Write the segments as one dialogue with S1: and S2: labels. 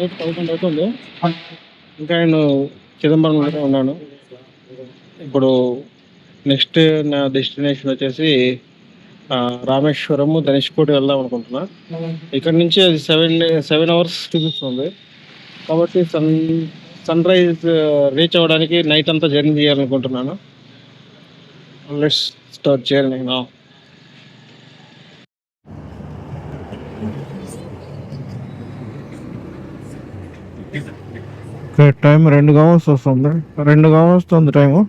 S1: Eight thousand అవుతుంది. ఇంకా నేను చిదంబరంలో ఉన్నాను. ఇప్పుడు నెక్స్ట్ నా డెస్టినేషన్ వచ్చేసి రామేశ్వరము ధనుష్కోటి వెళ్దాం అనుకుంటున్నా. ఇక్కడ నుంచి అది సెవెన్ సెవెన్ అవర్స్ చూపిస్తుంది. కాబట్టి సన్ సన్ రైజ్ రీచ్ అవ్వడానికి నైట్ అంతా జర్నీ చేయాలనుకుంటున్నాను. లెట్స్ స్టార్ట్ చేయాలి నేను టైం రెండు కావచ్చు వస్తుంది. రెండు వస్తుంది టైము.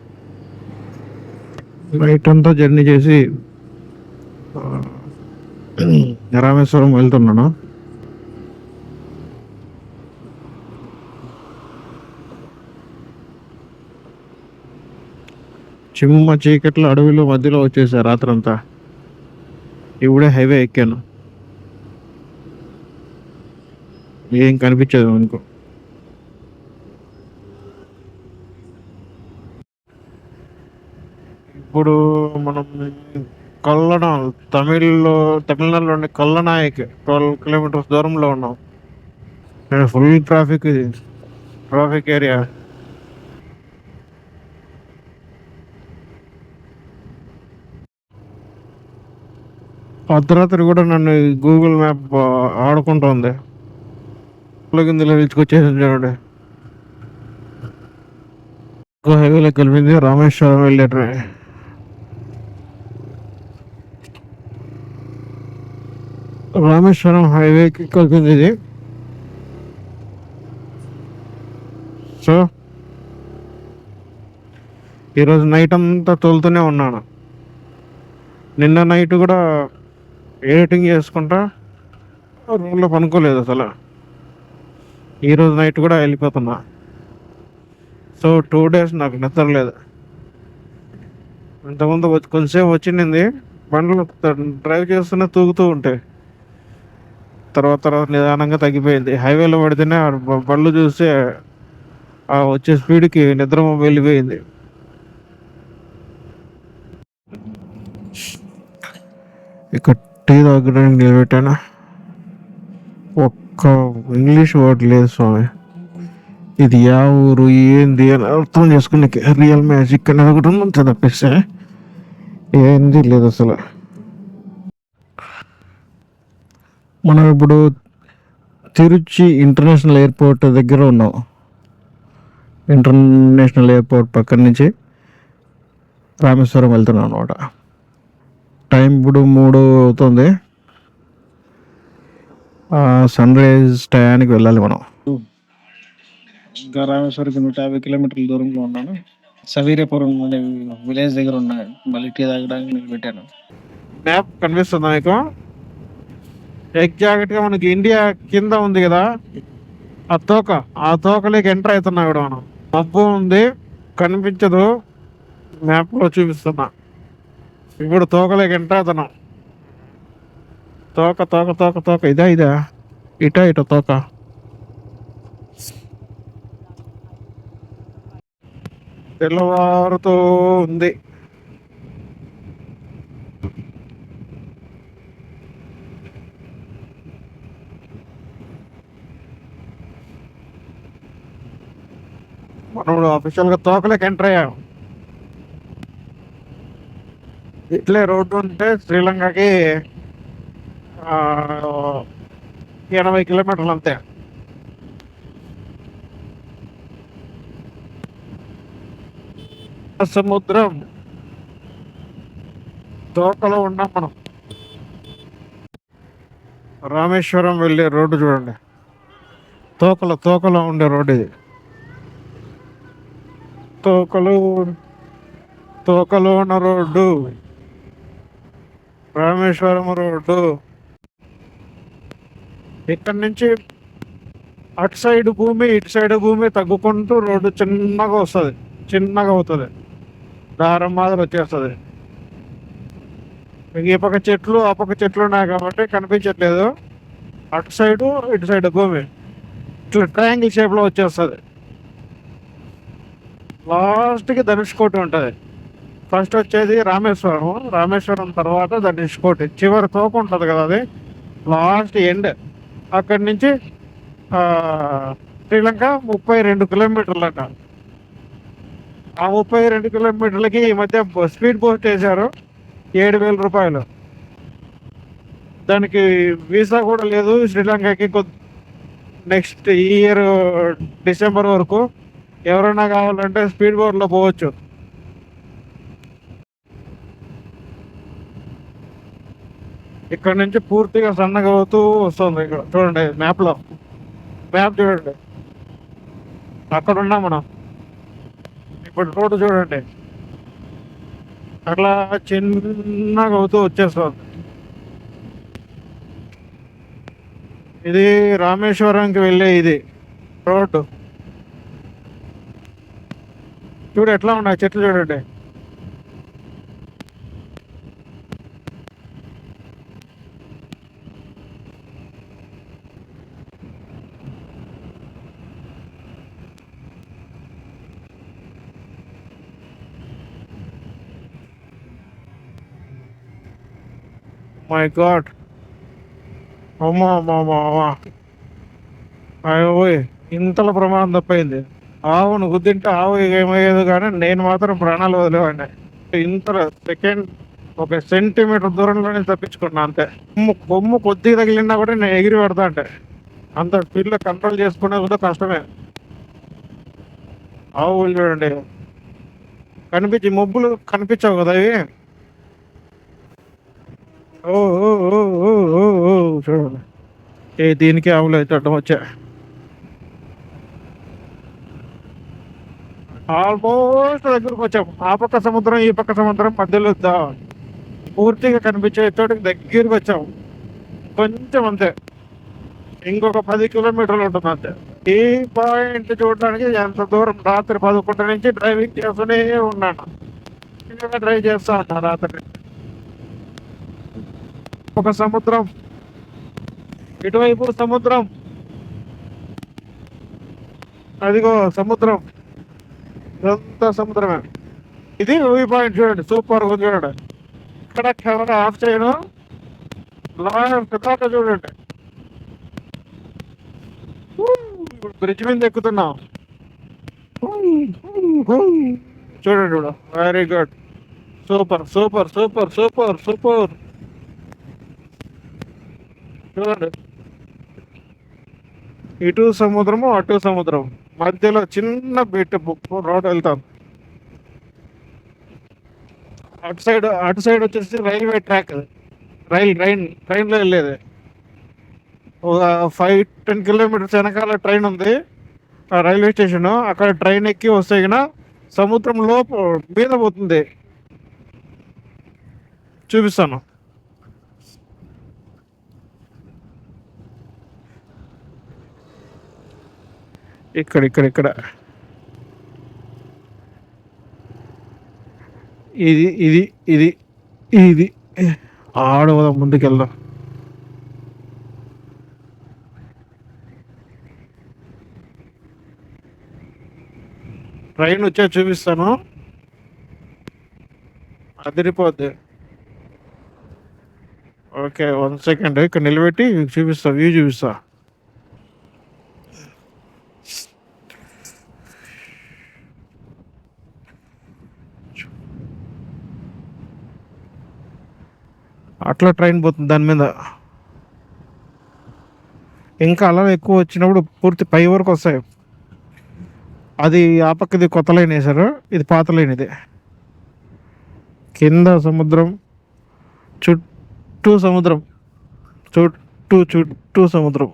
S1: నైట్ అంతా జర్నీ చేసి రామేశ్వరం వెళ్తున్నాను. చిమ్మ చీకట్ల అడవిలో మధ్యలో వచ్చేసా రాత్రంతా. ఇప్పుడే హైవే ఎక్కాను. ఏం కనిపించదు అనుకో ఇప్పుడు మనం కల్లన తమిళ్ళో తమిళనాడులోని కల్లనాయక్ ట్వెల్వ్ కిలోమీటర్స్ దూరంలో ఉన్నాం. ఫుల్ ట్రాఫిక్ ఇది. Traffic area. అర్ధరాత్రి కూడా నన్ను గూగుల్ మ్యాప్ ఆడుకుంటుంది. కిందలో పిలుచుకొచ్చేసి చూడండి. ఇంకో హైవేలో కలిపింది రామేశ్వరం వెళ్ళే రామేశ్వరం హైవేకి కలిపింది ఇది. సో ఈరోజు నైట్ అంతా తోలుతూనే ఉన్నాను. నిన్న నైట్ కూడా ఎడిటింగ్ చేసుకుంటా రూమ్లో పనుకోలేదు అసలు. ఈరోజు నైట్ కూడా వెళ్ళిపోతున్నా. సో టూ డేస్ నాకు నిద్రలేదు ఇంతకుముందు వచ్చి కొంచెంసేపు వచ్చింది బండ్లు డ్రైవ్ చేస్తూనే తూగుతూ ఉంటాయి తర్వాత తర్వాత నిదానంగా తగ్గిపోయింది. హైవేలో పడితేనే బళ్ళు చూస్తే ఆ వచ్చే స్పీడ్కి నిద్ర వెళ్ళిపోయింది. ఇక్కడ టీ తాగడానికి నిలబెట్టాను? ఒక్క ఇంగ్లీష్ వర్డ్ లేదు స్వామి. ఇది యా ఊరు ఏంది అని అర్థం చేసుకునే రియల్ మ్యాజిక్ అనేది ఒకటి ఉంది తప్పిస్తే ఏంది లేదు అసలు. మనం ఇప్పుడు తిరుచి ఇంటర్నేషనల్ ఎయిర్పోర్ట్ దగ్గర ఉన్నాం. ఇంటర్నేషనల్ ఎయిర్పోర్ట్ పక్కన నుంచి రామేశ్వరం వెళ్తున్నాం అనమాట టైం ఇప్పుడు మూడు అవుతుంది. సన్ రైజ్ టయానికి వెళ్ళాలి మనం. ఇంకా రామేశ్వరికి నూట యాభై కిలోమీటర్ల దూరంలో ఉన్నాను. సవీరపురం అనే విలేజ్ దగ్గర ఉన్నాను మళ్ళీ టీ తాగడానికి నిలబెట్టాను. మ్యాప్ కనిపిస్తుందా మీకు? ఎగ్జాక్ట్గా మనకి ఇండియా కింద ఉంది కదా ఆ తోక ఆ తోకలోకి ఎంటర్ అవుతున్నా కూడా మనం. మబ్బు ఉంది కనిపించదు. మ్యాప్లో చూపిస్తున్నా. ఇప్పుడు తోకలోకి ఎంటర్ అవుతున్నాం. తోక తోక తోక తోక ఇదా ఇదా? ఇటా ఇట తోక. తెల్లవారుతూ ఉంది. మనం అఫీషియల్గా తోకలోకి ఎంటర్ అయ్యాం ఇట్లే రోడ్డు ఉంటే శ్రీలంకకి ఎనభై కిలోమీటర్లు అంతే. సముద్రం తోకలో ఉన్నాం మనం. రామేశ్వరం వెళ్ళే రోడ్డు చూడండి. తోకలో తోకలో ఉండే రోడ్డు ఇది. తోకలు తోకలోన ఉన్న రోడ్డు రామేశ్వరం రోడ్డు. ఇక్కడ నుంచి అటు సైడ్ భూమి ఇటు సైడ్ భూమి తగ్గుకుంటూ రోడ్డు చిన్నగా వస్తుంది. చిన్నగా అవుతుంది. దారం మాదిరి వచ్చేస్తుంది. ఈ పక్క చెట్లు ఆ పక్క చెట్లు ఉన్నాయి కాబట్టి కనిపించట్లేదు. అటు సైడు ఇటు సైడ్ భూమి. ఇట్లా ట్రయాంగిల్ షేప్లో వచ్చేస్తుంది. లాస్ట్కి ధనుష్కోటి ఉంటుంది. ఫస్ట్ వచ్చేది రామేశ్వరం. రామేశ్వరం తర్వాత ధనుష్కోటి చివరి తోపు ఉంటుంది కదా అది. Last end. అక్కడి నుంచి శ్రీలంక ముప్పై రెండు కిలోమీటర్లట. ఆ ముప్పై రెండు కిలోమీటర్లకి ఈ మధ్య స్పీడ్ పోస్ట్ వేశారు. ఏడు వేల రూపాయలు. దానికి వీసా కూడా లేదు. శ్రీలంకకి నెక్స్ట్ ఇయర్ డిసెంబర్ వరకు ఎవరైనా కావాలంటే స్పీడ్ బోట్లో పోవచ్చు. ఇక్కడ నుంచి పూర్తిగా సన్నగా అవుతూ వస్తుంది ఇక్కడ. చూడండి మ్యాప్లో మ్యాప్ చూడండి. అక్కడ ఉన్నాం మనం. ఇప్పుడు రోడ్డు చూడండి. అట్లా చిన్నగా అవుతూ వచ్చేస్తుంది. ఇది రామేశ్వరంకి వెళ్ళే ఇది రోడ్డు. చూడు ఎట్లా ఉన్నాయి? చెట్లు చూడండి. మై గాడ్ అమ్మా అమ్మా అమ్మా అమ్మా. అయ్యో ఇంతల ప్రమాదం తప్పైంది. ఆవును తింటే ఆవు ఏమయ్యేది కానీ నేను మాత్రం ప్రాణాలు వదిలేవాడిని ఇంత సెకండ్ ఒక సెంటీమీటర్ దూరంలోనే తప్పించుకున్నా అంతే కొమ్ము కొమ్ము కొద్దిగా తగిలినా కూడా నేను ఎగిరి పడతా అంటే అంత స్పీడ్లో కంట్రోల్ చేసుకునేది కూడా కష్టమే ఆవులు చూడండి కనిపించి మబ్బులు కనిపించావు కదా ఇవి ఓ ఓ ఓ ఓ ఓ ఓ చూడండి ఏ దీనికి ఆవులు అయితే అడ్డం వచ్చా ఆల్మోస్ట్ దగ్గరకు వచ్చాం. ఆ పక్క సముద్రం ఈ పక్క సముద్రం మధ్యలో దా పూర్తిగా కనిపించే చోటుకి దగ్గరికి వచ్చాం. కొంచెం అంతే. ఇంకొక పది కిలోమీటర్లు ఉంటుంది అంతే. ఈ పాయింట్ చూడడానికి ఎంత దూరం? రాత్రి పదకొండు నుంచి డ్రైవింగ్ చేస్తూనే ఉన్నాను. ఇంకా డ్రైవ్ చేస్తా ఉన్నా రాత్రి. ఒక సముద్రం. ఇటువైపు సముద్రం. అదిగో సముద్రం. ఇదంతా సముద్రమే. ఇది వ్యూ పాయింట్ చూడండి సూపర్ ఉంది చూడండి. ఇక్కడ కెమెరా ఆఫ్ చేయను. లాస్ట్ చూడండి. ఇప్పుడు బ్రిడ్జ్ మీద ఎక్కుతున్నాం. చూడండి చూడ very good. Super super super super super. చూడండి. ఇటు సముద్రము అటు సముద్రం మధ్యలో చిన్న బిట్ రోడ్ వెళ్తాం. అటు సైడ్ అటు సైడ్ వచ్చేసి రైల్వే ట్రాక్. రైల్ ట్రైన్ ట్రైన్లో వెళ్ళేది. ఒక ఫైవ్ టెన్ కిలోమీటర్స్ వెనకాల ట్రైన్ ఉంది. ఆ రైల్వే స్టేషన్. అక్కడ ట్రైన్ ఎక్కి వస్తే గిన సముద్రం లోపు మీద పోతుంది. చూపిస్తాను. ఇక్కడ ఇక్కడ ఇక్కడ. ఇది ఇది ఇది ఇది. ఆడవదాం ముందుకెళ్దాం. ట్రైన్ వచ్చా చూపిస్తాను. అదిరిపోద్ది. Okay one second. ఇక్కడ నిలబెట్టి చూపిస్తా వ్యూ చూపిస్తా. అట్లా ట్రైన్ పోతుంది దాని మీద. ఇంకా అలా ఎక్కువ వచ్చినప్పుడు పూర్తి పై వరకు వస్తాయి. అది ఆ పక్కది కొత్త లైన్ వేశారు. ఇది పాత లైన్ ఇది. కింద సముద్రం చుట్టూ సముద్రం చుట్టూ చుట్టూ సముద్రం.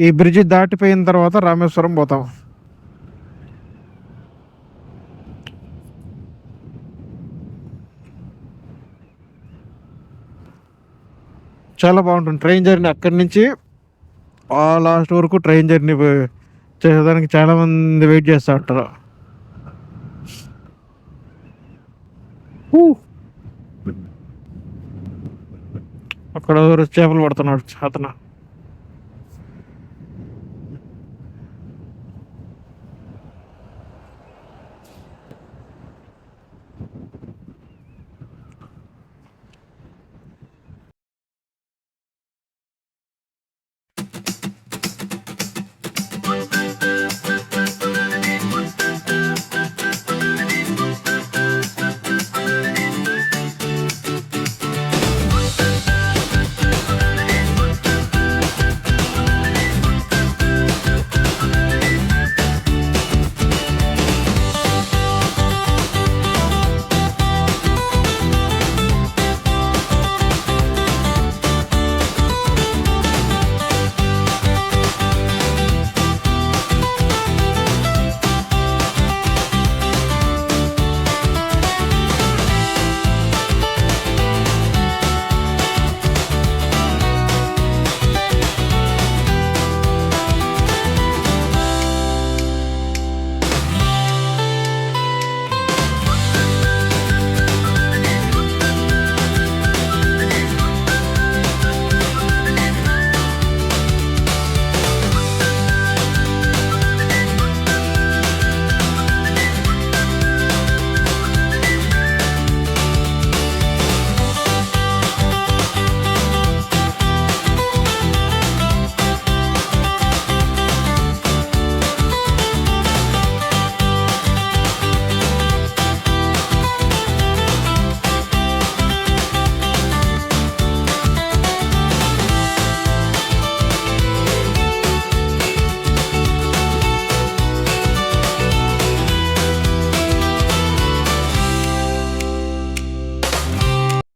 S1: ఈ బ్రిడ్జ్ దాటిపోయిన తర్వాత రామేశ్వరం పోతాం. చాలా బాగుంటుంది. ట్రైన్ జర్నీ అక్కడి నుంచి ఆ లాస్ట్ వరకు ట్రైన్ జర్నీ చేసేదానికి చాలామంది వెయిట్ చేస్తూ ఉంటారు. అక్కడ ఎవరు చేపలు పడుతున్నాడు అతను.